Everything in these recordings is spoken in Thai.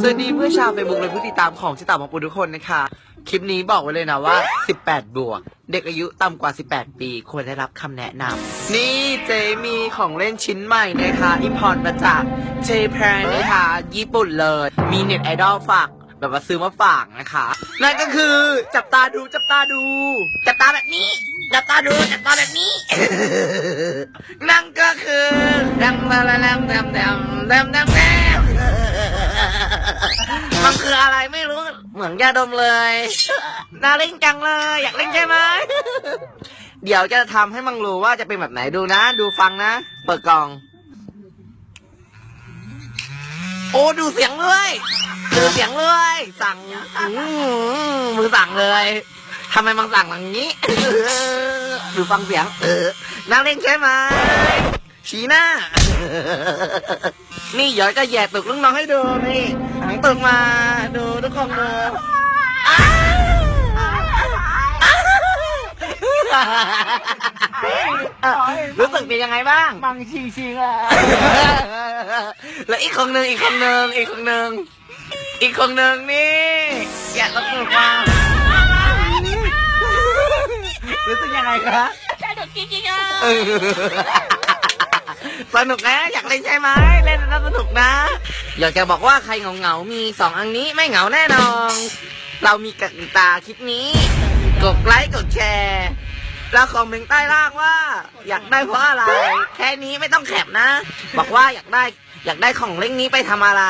สวัสดีเพื่อนชาวเฟซบุ๊กและผู้ติดตามของชิตาบังปูทุกคนนะคะ คลิปนี้บอกไว้เลยนะว่า 18 บวก เด็กอายุต่ำกว่า 18 ปี ควรได้รับคำแนะนำนี่เจมีของเล่นชิ้นใหม่นะคะอิมพอร์ตมาจากเจแพนนะคะญี่ปุ่นเลย มีเน็ตไอดอลฝากแบบว่าซื้อมาฝากนะคะ นั่นก็คือจับตาดูจับตาดู จับตาแบบนี้ จับตาดูจับตาแบบนี้ นั่นก็คือดังดังดังดังดังดัง มือนยาดมเลย น่าเล่นจังเลย อยากเล่นใช่ไหม เดี๋ยวจะทำให้มังรู้ว่าจะเป็นแบบไหนดูนะ ดูฟังนะ เปิดกล่อง โอ้ดูเสียงเลยดูเสียงเลย สั่งอื้อมือสั่งเลยทำไมมังสั่งอย่างนี้ ดูฟังเสียง เออน่าเล่นใช่ไหม ชี้หน้า นี่เดี๋ยวจะแย่ตึกลูกน้องให้ดูนี่หางตึกมาดูทุกคนดูอ้าวรู้สึกเป็นยังไงบ้าง บังชิงชิงอะแล้วอีกคนหนึ่งอีกคนหนึ่งอีกคนหนึ่งอีกคนหนึ่งนี่อยากต้องรู้ว่ารู้สึกยังไงคะสนุกจริงๆอะเออ สนุกนะ อยากเล่นใช่ไหมเล่นแล้วสนุกนะ อยากจะบอกว่าใครเหงาเหงาๆมีสองอันนี้ไม่เหงาแน่นอน เรามีกติกาคลิปนี้ กดไลค์กดแชร์แล้วคอมเมนต์ใต้ล่างว่า อยากได้เพราะอะไร แค่นี้ไม่ต้องแคปนะ บอกว่าอยากได้อยากได้ของเล่นนี้ไปทำอะไร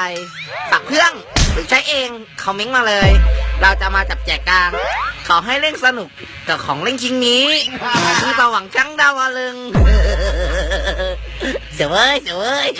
สักเครื่องหรือใช้เองคอมเมนต์มาเลย เราจะมาจับแจกกันขอให้เล่นสนุกกับของเล่นชิ้นนี้คือประหวังจังดาวลึง 小歪小歪